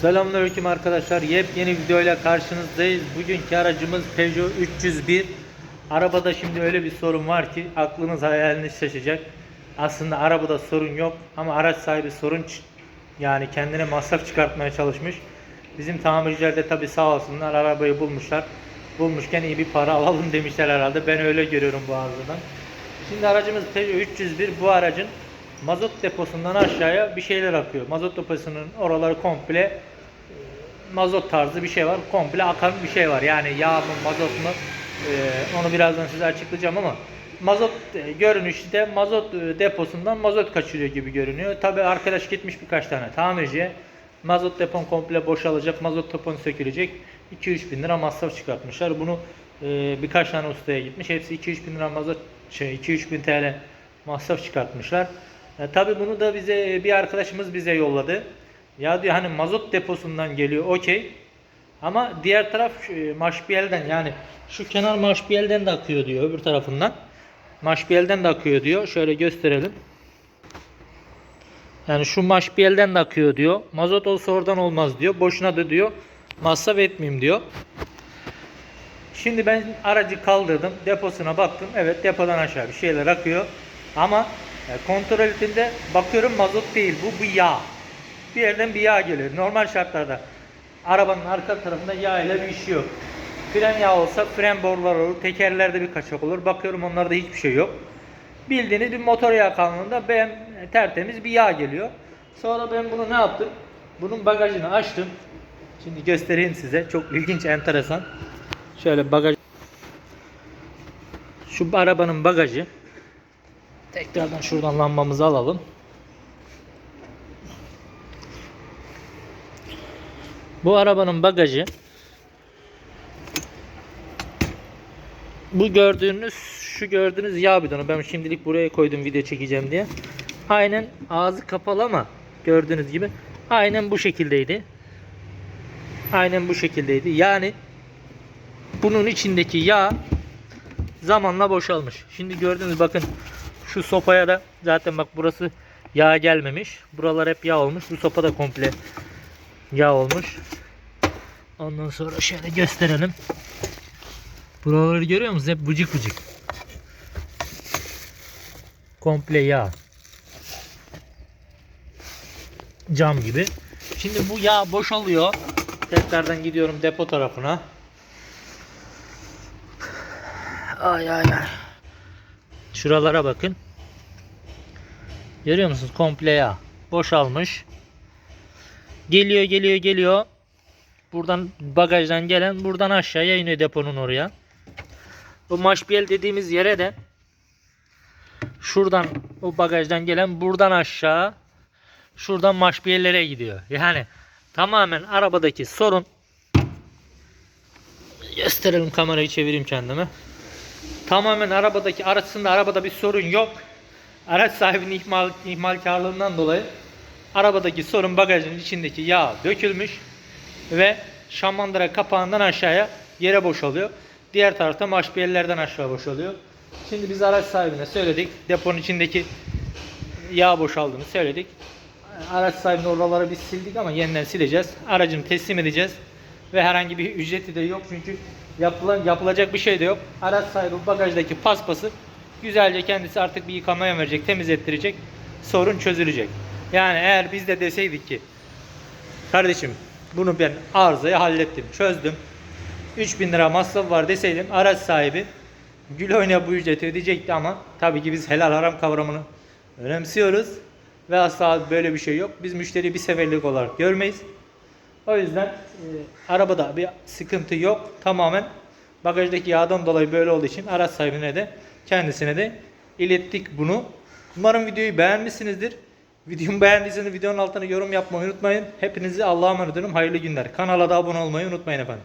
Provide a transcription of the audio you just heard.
Selamünaleyküm arkadaşlar. Yepyeni videoyla karşınızdayız. Bugünkü aracımız Peugeot 301. Arabada şimdi öyle bir sorun var ki aklınız hayaliniz şaşacak. Aslında arabada sorun yok ama araç sahibi sorun yani kendine masraf çıkartmaya çalışmış. Bizim tamirciler de tabi sağ olsunlar arabayı bulmuşlar. Bulmuşken iyi bir para alalım demişler herhalde. Ben öyle görüyorum bu arızadan. Şimdi aracımız Peugeot 301. Bu aracın mazot deposundan aşağıya bir şeyler akıyor. Mazot deposunun oraları komple mazot tarzı bir şey var. Komple akan bir şey var. Yani yağ mı mazot mu e, onu birazdan size açıklayacağım ama mazot e, görünüşte mazot e, deposundan mazot kaçırıyor gibi görünüyor. Tabi arkadaş gitmiş birkaç tane tamirciye. Mazot depon komple boşalacak. Mazot depon sökülecek. 2-3 bin lira masraf çıkartmışlar. Bunu e, birkaç tane ustaya gitmiş. Hepsi 2-3 bin lira mazot şey 2-3 bin TL masraf çıkartmışlar. E, tabii bunu da bize bir arkadaşımız bize yolladı. Ya diyor hani mazot deposundan geliyor okey. Ama diğer taraf e, maşbiyelden yani şu kenar maşbiyelden de akıyor diyor öbür tarafından. Maşbiyelden de akıyor diyor. Şöyle gösterelim. Yani şu maşbiyelden de akıyor diyor. Mazot olsa oradan olmaz diyor. Boşuna da diyor. Masraf etmeyeyim diyor. Şimdi ben aracı kaldırdım. Deposuna baktım. Evet depodan aşağı bir şeyler akıyor. Ama e, kontrol ettiğimde bakıyorum mazot değil. Bu bir yağ. Bir yerden bir yağ geliyor. Normal şartlarda arabanın arka tarafında yağ ile bir işi yok. Fren yağı olsa fren boruları olur. Tekerlerde bir kaçak olur. Bakıyorum onlarda hiçbir şey yok. Bildiğiniz bir motor yağı kanalında ben e, tertemiz bir yağ geliyor. Sonra ben bunu ne yaptım? Bunun bagajını açtım. Şimdi göstereyim size. Çok ilginç, enteresan. Şöyle bagaj şu arabanın bagajı tekrardan şuradan lambamızı alalım. Bu arabanın bagajı bu gördüğünüz şu gördüğünüz yağ bidonu ben şimdilik buraya koydum video çekeceğim diye. Aynen ağzı kapalı ama gördüğünüz gibi aynen bu şekildeydi. Aynen bu şekildeydi. Yani bunun içindeki yağ zamanla boşalmış. Şimdi gördünüz bakın şu sopaya da zaten bak burası yağ gelmemiş. Buralar hep yağ olmuş. Bu sopa da komple yağ olmuş. Ondan sonra şöyle gösterelim. Buraları görüyor musunuz? Hep bıcık bıcık. Komple yağ. Cam gibi. Şimdi bu yağ boşalıyor. Tekrardan gidiyorum depo tarafına. Ay ay ay. Şuralara bakın. Görüyor musunuz? Komple yağ. Boşalmış. Geliyor geliyor geliyor. Buradan bagajdan gelen buradan aşağıya iniyor deponun oraya. Bu maşbiyel dediğimiz yere de şuradan o bagajdan gelen buradan aşağı şuradan maşbiyellere gidiyor. Yani tamamen arabadaki sorun gösterelim kamerayı çevireyim kendime. Tamamen arabadaki arasında arabada bir sorun yok. Araç sahibinin ihmal, ihmalkarlığından dolayı arabadaki sorun bagajın içindeki yağ dökülmüş ve şamandıra kapağından aşağıya yere boşalıyor. Diğer tarafta maşbiyellerden aşağı boşalıyor. Şimdi biz araç sahibine söyledik. Deponun içindeki yağ boşaldığını söyledik. Araç sahibine oraları biz sildik ama yeniden sileceğiz. Aracını teslim edeceğiz. Ve herhangi bir ücreti de yok çünkü yapılan, yapılacak bir şey de yok. Araç sahibi bagajdaki paspası güzelce kendisi artık bir yıkamaya verecek, temizlettirecek. Sorun çözülecek. Yani eğer biz de deseydik ki kardeşim bunu ben arızayı hallettim, çözdüm. 3000 lira masraf var deseydim araç sahibi gül oynaya bu ücreti ödeyecekti ama tabii ki biz helal haram kavramını önemsiyoruz ve asla böyle bir şey yok. Biz müşteriyi bir seferlik olarak görmeyiz. O yüzden e, arabada bir sıkıntı yok. Tamamen bagajdaki yağdan dolayı böyle olduğu için araç sahibine de kendisine de ilettik bunu. Umarım videoyu beğenmişsinizdir. Videomu beğendiyseniz videonun altına yorum yapmayı unutmayın. Hepinizi Allah'a emanet ediyorum. Hayırlı günler. Kanala da abone olmayı unutmayın efendim.